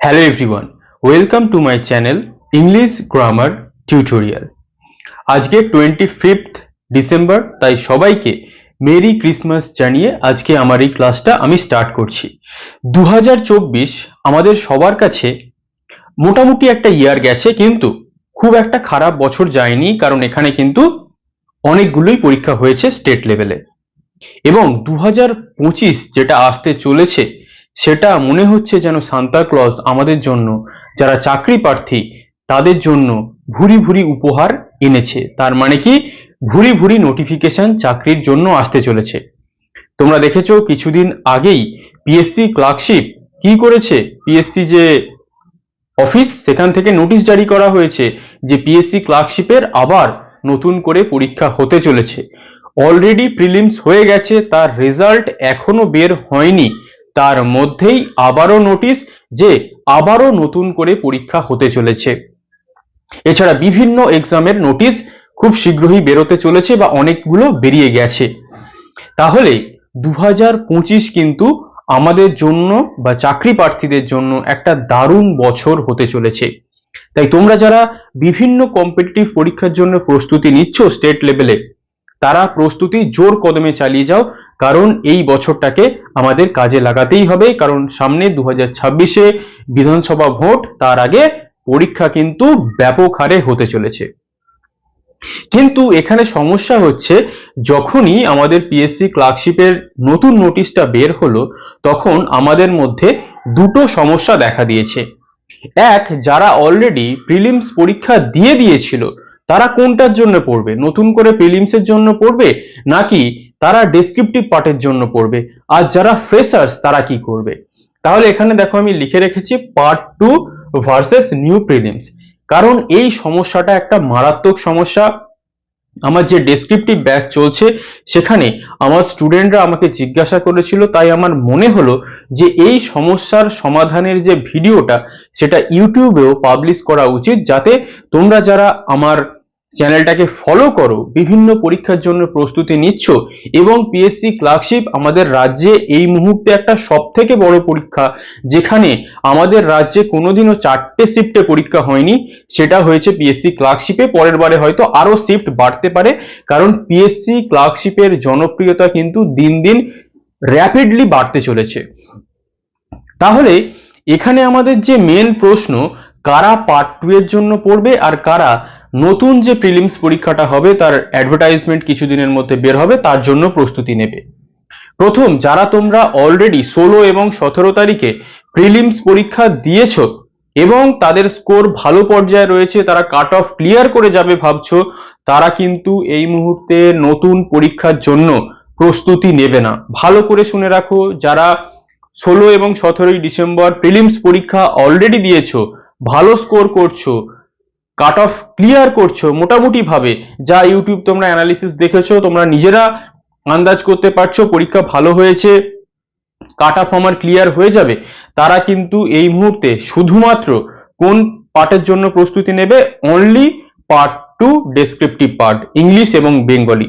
Hello everyone welcome to my channel English grammar tutorial আজকে twenty fifth December তাই সবাইকে merry Christmas জানিয়ে আজকে আমার এই ক্লাসটা আমি স্টার্ট করছি। দু হাজার চব্বিশ আমাদের সবার কাছে মোটামুটি একটা ইয়ার গেছে, কিন্তু খুব একটা খারাপ বছর যায়নি, কারণ এখানে কিন্তু অনেকগুলোই পরীক্ষা হয়েছে স্টেট লেভেলে এবং দু হাজার পঁচিশ যেটা আসতে চলেছে সেটা মনে হচ্ছে যেন সান্তা ক্লজ আমাদের জন্য, যারা চাকরি প্রার্থী, তাদের জন্য ভুরি ভুরি উপহার এনেছে। তার মানে কি? ভুরি ভুরি নোটিফিকেশন চাকরির জন্য আসতে চলেছে। তোমরা দেখেছ কিছুদিন আগেই পিএসসি ক্লার্কশিপ কি করেছে? পিএসসি যে অফিস সেখান থেকে নোটিশ জারি করা হয়েছে যে পিএসসি ক্লার্কশিপের আবার নতুন করে পরীক্ষা হতে চলেছে। অলরেডি প্রিলিমস হয়ে গেছে, তার রেজাল্ট এখনও বের হয়নি। তার মধ্যেই আবারও নোটিশ যে আবারও নতুন করে পরীক্ষা হতে চলেছে। এছাড়া বিভিন্ন এক্সামের নোটিশ খুব শীঘ্রই বেরোতে চলেছে বা অনেকগুলো বেরিয়ে গেছে। তাহলে দু হাজার পঁচিশ কিন্তু আমাদের জন্য বা চাকরি প্রার্থীদের জন্য একটা দারুণ বছর হতে চলেছে। তাই তোমরা যারা বিভিন্ন কম্পিটিটিভ পরীক্ষার জন্য প্রস্তুতি নিচ্ছ স্টেট লেভেলে তারা প্রস্তুতি জোর কদমে চালিয়ে যাও। কারণ এই বছরটাকে আমাদের কাজে লাগাতেই হবে, কারণ সামনে দু হাজার ছাব্বিশে বিধানসভা ভোট, তার আগে পরীক্ষা কিন্তু ব্যাপক হারে হতে চলেছে। কিন্তু এখানে সমস্যা হচ্ছে, যখনই আমাদের পিএসসি ক্লার্কশিপের নতুন নোটিশটা বের হলো, তখন আমাদের মধ্যে দুটো সমস্যা দেখা দিয়েছে। এক, যারা অলরেডি প্রিলিমস পরীক্ষা দিয়ে দিয়েছিল, তারা কোনটার জন্য পড়বে? নতুন করে প্রিলিমসের জন্য পড়বে? নাকি তারা ডেসক্রিপটিভ পার্টের জন্য পড়বে। আর যারা ফ্রেশার্স তারা কি করবে? তাহলে এখানে দেখো আমি লিখে রেখেছি part two versus new prelims কারণ এই সমস্যাটা একটা মারাত্মক সমস্যা। আমার যে ডেসক্রিপটিভ ব্যাচ চলছে, সেখানে আমার স্টুডেন্টরা আমাকে জিজ্ঞাসা করেছিল, তাই আমার মনে হলো যে এই সমস্যার সমাধানের যে ভিডিওটা সেটা ইউটিউবেও পাবলিশ করা উচিত, যাতে তোমরা যারা আমার চ্যানেলটাকে ফলো করো, বিভিন্ন পরীক্ষার জন্য প্রস্তুতি নিচ্ছ এবং পিএসসি ক্লার্কশিপ আমাদের রাজ্যে এই মুহূর্তে একটা সব থেকে বড় পরীক্ষা, যেখানে আমাদের রাজ্যে কোনোদিনও চারটে শিফটে পরীক্ষা হয়নি, সেটা হয়েছে পিএসসি ক্লার্কশিপে পরের বারে হয়তো আরও শিফট বাড়তে পারে, কারণ পিএসসি ক্লার্কশিপের জনপ্রিয়তা কিন্তু দিন দিন র্যাপিডলি বাড়তে চলেছে। তাহলে এখানে আমাদের যে মেন প্রশ্ন, কারা পার্ট টু এর জন্য পড়বে আর কারা নতুন যে প্রিলিমস পরীক্ষাটা হবে, তার অ্যাডভার্টাইজমেন্ট কিছুদিনের মধ্যে বের হবে, তার জন্য প্রস্তুতি নেবে। প্রথম, যারা তোমরা অলরেডি ষোলো এবং সতেরো তারিখে প্রিলিমস পরীক্ষা দিয়েছ এবং তাদের স্কোর ভালো পর্যায়ে রয়েছে, তারা কাট অফ ক্লিয়ার করে যাবে ভাবছ, তারা কিন্তু এই মুহূর্তে নতুন পরীক্ষার জন্য প্রস্তুতি নেবে না। ভালো করে শুনে রাখো, যারা ষোলো এবং সতেরোই ডিসেম্বর প্রিলিমস পরীক্ষা অলরেডি দিয়েছ, ভালো স্কোর করছ কাট অফ ক্লিয়ার করছ মোটামুটি ভাবে যা ইউটিউব তোমরা অ্যানালিসিস দেখেছ, তোমরা নিজেরা আন্দাজ করতে পারছ, পরীক্ষা ভালো হয়েছে কাট অফ আমার ক্লিয়ার হয়ে যাবে। তারা কিন্তু এই মুহূর্তে শুধুমাত্র কোন পার্টের জন্য প্রস্তুতি নেবে? Only part two descriptive part English এবং বেঙ্গলি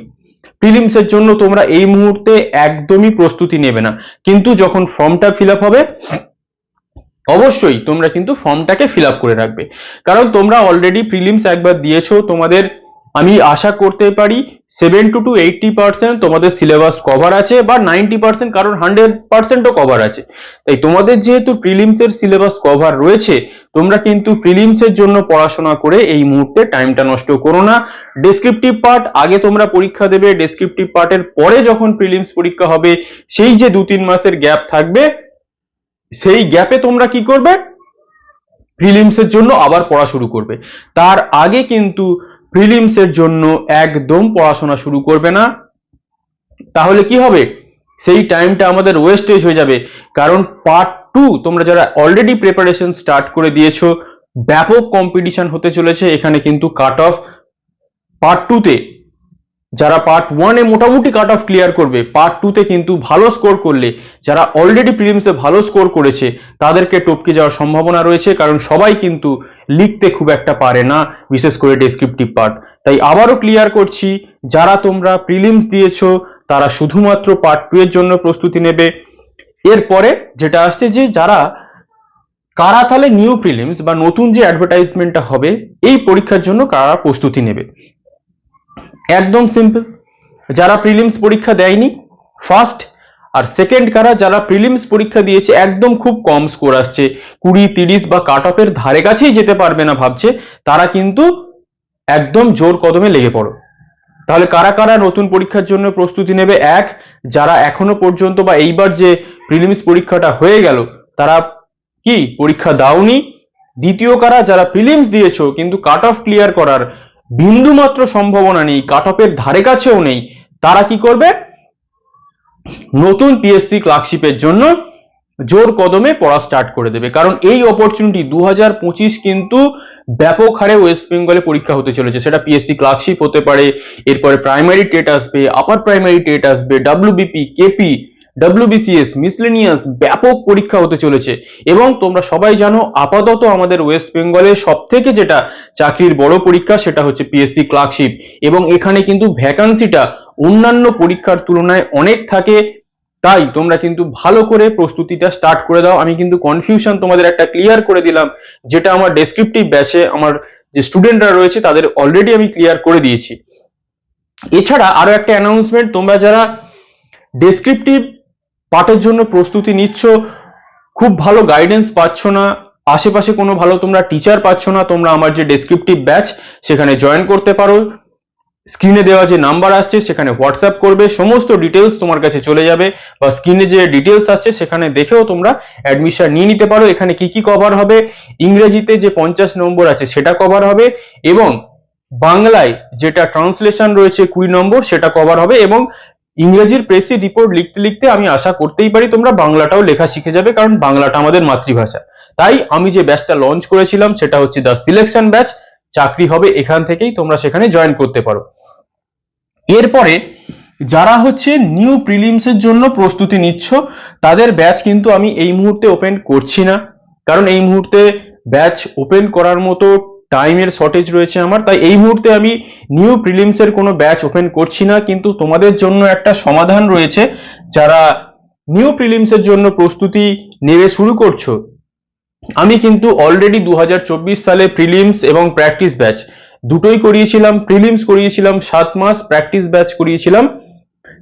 প্রিলিমসের জন্য তোমরা এই মুহূর্তে একদমই প্রস্তুতি নেবে না। কিন্তু যখন ফর্মটা ফিল হবে অবশ্যই তোমরা কিন্তু ফর্মটাকে ফিল করে রাখবে। কারণ তোমরা অলরেডি প্রিলিমস একবার দিয়েছ, তোমাদের আমি আশা করতে পারি seven two two eighty percent তোমাদের সিলেবাস কভার আছে বা নাইনটি পার্সেন্ট কারণ হান্ড্রেড পার্সেন্টও কভার আছে। তাই তোমাদের যেহেতু প্রিলিমসের সিলেবাস কভার রয়েছে, তোমরা কিন্তু প্রিলিমসের জন্য পড়াশোনা করে এই মুহূর্তে টাইমটা নষ্ট করো না। ডেসক্রিপটিভ পার্ট আগে তোমরা পরীক্ষা দেবে ডেসক্রিপটিভ পার্টের পরে যখন প্রিলিমস পরীক্ষা হবে, সেই যে দু তিন মাসের গ্যাপ থাকবে সেই গ্যাপে তোমরা কি করবে? প্রিলিমসের জন্য আবার পড়া শুরু করবে। তার আগে কিন্তু প্রিলিমসের জন্য একদম পড়াশোনা শুরু করবে না। তাহলে কি হবে? সেই টাইমটা আমাদের ওয়েস্টেজ হয়ে যাবে। কারণ পার্ট টু তোমরা যারা অলরেডি প্রিপারেশন স্টার্ট করে দিয়েছ, ব্যাপক কম্পিটিশন হতে চলেছে। এখানে কিন্তু কাট অফ পার্ট টুতে যারা পার্ট ওয়ানে মোটামুটি কাট অফ ক্লিয়ার করবে পার্ট টুতে কিন্তু ভালো স্কোর করলে, যারা অলরেডি প্রিলিমসে ভালো স্কোর করেছে, তাদেরকে টপকে যাওয়ার সম্ভাবনা রয়েছে, কারণ সবাই কিন্তু লিখতে খুব একটা পারে না, বিশেষ করে ডেসক্রিপটিভ পার্ট তাই আবারও ক্লিয়ার করছি, যারা তোমরা প্রিলিমস দিয়েছ, তারা শুধুমাত্র পার্ট টু এর জন্য প্রস্তুতি নেবে। এরপরে যেটা আসছে যে যারা কারা তাহলে নিউ প্রিলিমস বা নতুন যে অ্যাডভার্টাইজমেন্টটা হবে, এই পরীক্ষার জন্য কারা প্রস্তুতি নেবে? একদম সিম্পল যারা প্রিলিমস পরীক্ষা দেয়নি ফার্স্ট আর সেকেন্ড কারা, যারা প্রিলিমস পরীক্ষা দিয়েছে, একদম খুব কম স্কোর আসছে। কুড়ি, তিরিশ বা কাট অফের ধারে কাছেই যেতে পারবে না ভাবছে, তারা কিন্তু একদম জোর কদমে লেগে পড়ো। তাহলে কারা কারা নতুন পরীক্ষার জন্য প্রস্তুতি নেবে? এক, যারা এখনও পর্যন্ত বা এইবার যে প্রিলিমস পরীক্ষাটা হয়ে গেল, তারা কি পরীক্ষা দাওনি? দ্বিতীয় কারা, যারা প্রিলিমস দিয়েছ, কিন্তু কাট অফ ক্লিয়ার করার বিন্দু মাত্র সম্ভাবনা নেই কাট অফের ধারে কাছেও নেই, তারা কি করবে? নতুন পিএসসি ক্লার্কশিপের জন্য জোর কদমে পড়া স্টার্ট করে দেবে। কারণ এই অপরচুনিটি দু হাজার পঁচিশ কিন্তু ব্যাপক হারে ওয়েস্ট বেঙ্গলে পরীক্ষা হতে চলেছে। সেটা পিএসসি ক্লার্কশিপ হতে পারে, এরপরে প্রাইমারি টেট আসবে আপার প্রাইমারি টেট আসবে ডাব্লিউবিপি কেপি ডাব্লিউবিসিএস মিসলেনিয়াস ব্যাপক পরীক্ষা হতে চলেছে। এবং তোমরা সবাই জানো, আপাতত আমাদের ওয়েস্ট বেঙ্গলে সব থেকে যেটা চাকরির বড় পরীক্ষা সেটা হচ্ছে পিএসসি ক্লার্কশিপ এবং এখানে কিন্তু ভ্যাকান্সিটা অন্যান্য পরীক্ষার তুলনায় অনেক থাকে। তাই তোমরা কিন্তু ভালো করে প্রস্তুতিটা স্টার্ট করে দাও। আমি কিন্তু কনফিউশন তোমাদের একটা ক্লিয়ার করে দিলাম, যেটা আমার ডেসক্রিপটিভ ব্যাচে আমার যে স্টুডেন্টরা রয়েছে, তাদের অলরেডি আমি ক্লিয়ার করে দিয়েছি। এছাড়া আরও একটা অ্যানাউন্সমেন্ট তোমরা যারা ডেসক্রিপটিভ পাঠের জন্য প্রস্তুতি নিচ্ছ, খুব ভালো গাইডেন্স পাচ্ছ না, আশেপাশে কোনো ভালো তোমরা টিচার পাচ্ছ না, তোমরা আমার যে ডেসক্রিপটিভ ব্যাচ সেখানে জয়েন করতে পারো। স্ক্রিনে দেওয়া যে নাম্বার আসছে, সেখানে হোয়াটসঅ্যাপ করবে, সমস্ত ডিটেলস তোমার কাছে চলে যাবে বা স্ক্রিনে যে ডিটেলস আসছে, সেখানে দেখেও তোমরা অ্যাডমিশন নিয়ে নিতে পারো। এখানে কি কি কভার হবে? ইংরেজিতে যে পঞ্চাশ নম্বর আছে, সেটা কভার হবে এবং বাংলায় যেটা ট্রান্সলেশন রয়েছে কুড়ি নম্বর, সেটা কভার হবে এবং ইংরেজির প্রেসি রিপোর্ট লিখতে লিখতে আমি আশা করতেই পারি তোমরা বাংলাটাও লেখা শিখে যাবে, কারণ বাংলাটা আমাদের মাতৃভাষা। তাই আমি যে ব্যাচটা লঞ্চ করেছিলাম, সেটা হচ্ছে দ্য সিলেকশন ব্যাচ চাকরি হবে এখান থেকেই তোমরা সেখানে জয়েন করতে পারো। এরপরে যারা হচ্ছে নিউ প্রিলিমসের জন্য প্রস্তুতি নিচ্ছ, তাদের ব্যাচ কিন্তু আমি এই মুহূর্তে ওপেন করছি না। কারণ এই মুহূর্তে ব্যাচ ওপেন করার মতো টাইমের শর্টেজ রয়েছে আমার, তাই এই মুহূর্তে আমি নিউ প্রিলিমসের কোনো ব্যাচ ওপেন করছি না, কিন্তু তোমাদের জন্য একটা সমাধান রয়েছে, যারা নিউ প্রিলিমসের জন্য প্রস্তুতি নেবে শুরু করছ। আমি কিন্তু অলরেডি দু হাজার চব্বিশ সালে প্রিলিমস এবং প্র্যাকটিস ব্যাচ দুটোই করিয়েছিলাম প্রিলিমস করিয়েছিলাম সাত মাস প্র্যাকটিস ব্যাচ করিয়েছিলাম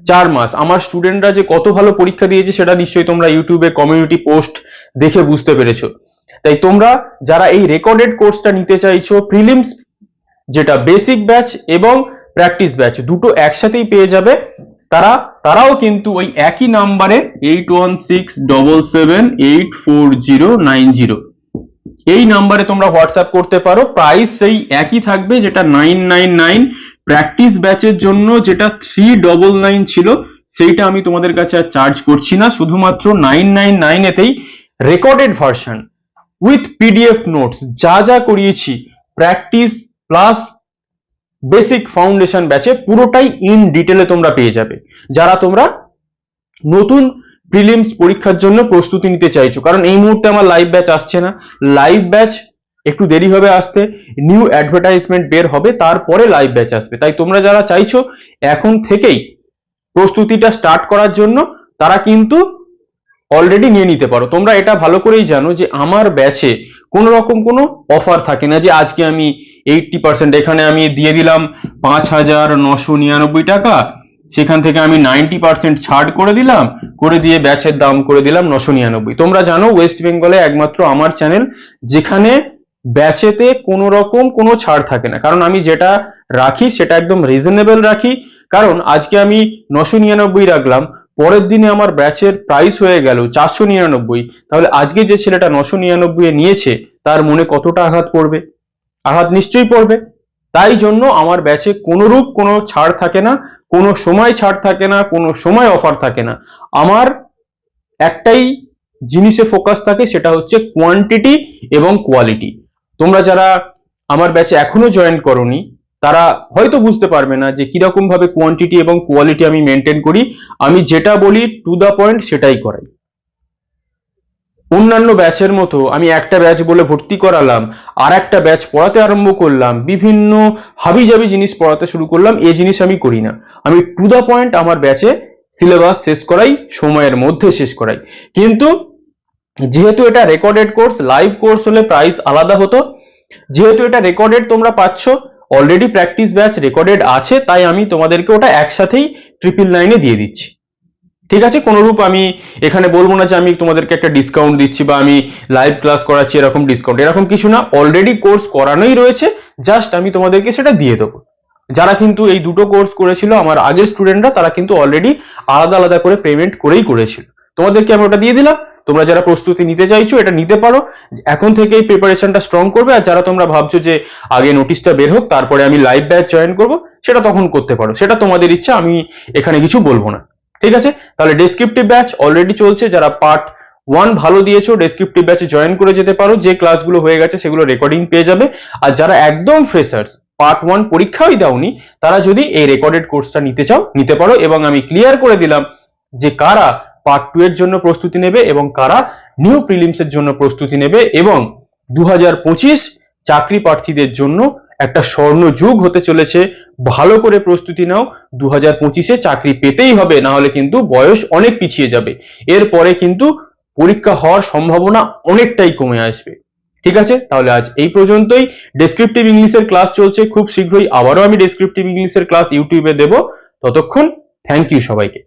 চার মাস। আমার স্টুডেন্টরা যে কত ভালো পরীক্ষা দিয়েছে সেটা নিশ্চয়ই তোমরা ইউটিউবে কমিউনিটি পোস্ট দেখে বুঝতে পেরেছ। তাই তোমরা যারা এই রেকর্ডেড কোর্সটা নিতে চাইছো প্রিলিমস যেটা বেসিক ব্যাচ এবং প্র্যাকটিস ব্যাচ দুটো একসাথেই পেয়ে যাবে। তারা, তারাও কিন্তু ওই একই নাম্বারে eight one six double seven eight four zero nine zero এই নাম্বারে তোমরা হোয়াটসঅ্যাপ করতে পারো। প্রাইস সেই একই থাকবে, যেটা নাইন নাইন নাইন প্র্যাকটিস ব্যাচের জন্য, যেটা থ্রি ডবল নাইন ছিল, সেইটা আমি তোমাদের কাছে আর চার্জ করছি না। শুধুমাত্র নাইন নাইন নাইন এতেই recorded version with PDF notes যা যা করিয়েছি প্র্যাকটিস প্লাস বেসিক ফাউন্ডেশন ব্যাচে পুরোটাই ইন ডিটেলে তোমরা পেয়ে যাবে। যারা তোমরা নতুন প্রিলিমস পরীক্ষার জন্য প্রস্তুতি নিতে চাইছো, কারণ এই মুহূর্তে আমার লাইভ ব্যাচ আসছে না। লাইভ ব্যাচ একটু দেরি হবে আসতে নিউ অ্যাডভার্টাইজমেন্ট বের হবে, তারপরে লাইভ ব্যাচ আসবে। তাই তোমরা যারা চাইছো, এখন থেকেই প্রস্তুতিটা স্টার্ট করার জন্য, তারা কিন্তু অলরেডি নিয়ে নিতে পারো। তোমরা এটা ভালো করেই জানো যে আমার ব্যাচে কোনো রকম কোনো অফার থাকে না যে আজকে আমি এইটটি পার্সেন্ট এখানে আমি দিয়ে দিলাম পাঁচ হাজার নশো নিরানব্বই টাকা, সেখান থেকে আমি নাইনটি পার্সেন্ট ছাড় করে দিলাম, করে দিয়ে ব্যাচের দাম করে দিলাম নশো নিরানব্বই। তোমরা জানো ওয়েস্ট বেঙ্গলে একমাত্র আমার চ্যানেল যেখানে ব্যাচেতে কোনো রকম কোনো ছাড় থাকে না। কারণ আমি যেটা রাখি সেটা একদম রিজনেবল রাখি। কারণ আজকে আমি নশো নিরানব্বই রাখলাম পরের দিনে আমার ব্যাচের প্রাইস হয়ে গেল চারশো নিরানব্বই। তাহলে আজকে যে ছেলেটা নশো নিরানব্বই নিয়েছে, তার মনে কতটা আঘাত পড়বে? আঘাত নিশ্চয়ই পড়বে। তাই জন্য আমার ব্যাচে কোনোরূপ কোনো ছাড় থাকে না, কোনো সময় ছাড় থাকে না, কোনো সময় অফার থাকে না। আমার একটাই জিনিসে ফোকাস থাকে, সেটা হচ্ছে কোয়ান্টিটি এবং কোয়ালিটি তোমরা যারা আমার ব্যাচে এখনও জয়েন করনি তারা হয়তো বুঝতে পারবে না যে কীরকম ভাবে কোয়ান্টিটি এবং কোয়ালিটি আমি মেনটেন করি। আমি যেটা বলি টু দা পয়েন্ট সেটাই করাই। অন্যান্য ব্যাচের মতো আমি একটা ব্যাচ বলে ভর্তি করালাম আর একটা ব্যাচ পড়াতে আরম্ভ করলাম, বিভিন্ন হাবিজাবি জিনিস পড়াতে শুরু করলাম এই জিনিস আমি করি না। আমি টু দা পয়েন্ট আমার ব্যাচে সিলেবাস শেষ করাই, সময়ের মধ্যে শেষ করাই। কিন্তু যেহেতু এটা রেকর্ডেড কোর্স লাইভ কোর্স হলে প্রাইস আলাদা হতো, যেহেতু এটা রেকর্ডেড তোমরা পাচ্ছ অলরেডি প্র্যাকটিস ব্যাচ রেকর্ডেড আছে, তাই আমি তোমাদেরকে ওটা একসাথেই ট্রিপল নাইনে দিয়ে দিচ্ছি। ঠিক আছে? কোনোরূপ আমি এখানে বলব না যে আমি তোমাদেরকে একটা ডিসকাউন্ট দিচ্ছি বা আমি লাইভ ক্লাস করাচ্ছি এরকম ডিসকাউন্ট এরকম কিছু না। অলরেডি কোর্স করানোই রয়েছে জাস্ট আমি তোমাদেরকে সেটা দিয়ে দেবো। যারা কিন্তু এই দুটো কোর্স করেছিল, আমার আগের স্টুডেন্টরা তারা কিন্তু অলরেডি আলাদা আলাদা করে পেমেন্ট করেই করেছিল। তোমাদেরকে আমি ওটা দিয়ে দিলাম। তোমরা যারা প্রস্তুতি নিতে চাইছো, এটা নিতে পারো। এখন থেকেই প্রিপারেশনটা স্ট্রং করবে। আর যারা তোমরা ভাবছ যে আগে নোটিশটা বের হোক, তারপরে আমি লাইভ ব্যাচ জয়েন করব, সেটা তখন করতে পারো। সেটা তোমাদের ইচ্ছা, আমি এখানে কিছু বলব না। ঠিক আছে? তাহলে ডেসক্রিপটিভ ব্যাচ অলরেডি চলছে। যারা পার্ট ওয়ান ভালো দিয়েছ ডেসক্রিপটিভ ব্যাচে জয়েন করে যেতে পারো। যে ক্লাসগুলো হয়ে গেছে, সেগুলো রেকর্ডিং পেয়ে যাবে। আর যারা একদম ফ্রেশার্স পার্ট ওয়ান পরীক্ষাই দাওনি, তারা যদি এই রেকর্ডেড কোর্সটা নিতে চাও, নিতে পারো। এবং আমি ক্লিয়ার করে দিলাম যে কারা পার্ট টু এর জন্য প্রস্তুতি নেবে এবং কারা নিউ প্রিলিমস এর জন্য প্রস্তুতি নেবে এবং দু হাজার পঁচিশ চাকরি প্রার্থীদের জন্য একটা স্বর্ণ যুগ হতে চলেছে। ভালো করে প্রস্তুতি নাও দু হাজার পঁচিশে চাকরি পেতেই হবে, না হলে কিন্তু বয়স অনেক পিছিয়ে যাবে। এরপরে কিন্তু পরীক্ষা হওয়ার সম্ভাবনা অনেকটাই কমে আসবে। ঠিক আছে? তাহলে আজ এই পর্যন্তই। ডেসক্রিপটিভ ইংলিশের ক্লাস চলছে, খুব শীঘ্রই আবারও আমি ডেসক্রিপটিভ ইংলিশের ক্লাস ইউটিউবে দেব। ততক্ষণ থ্যাংক ইউ সবাইকে।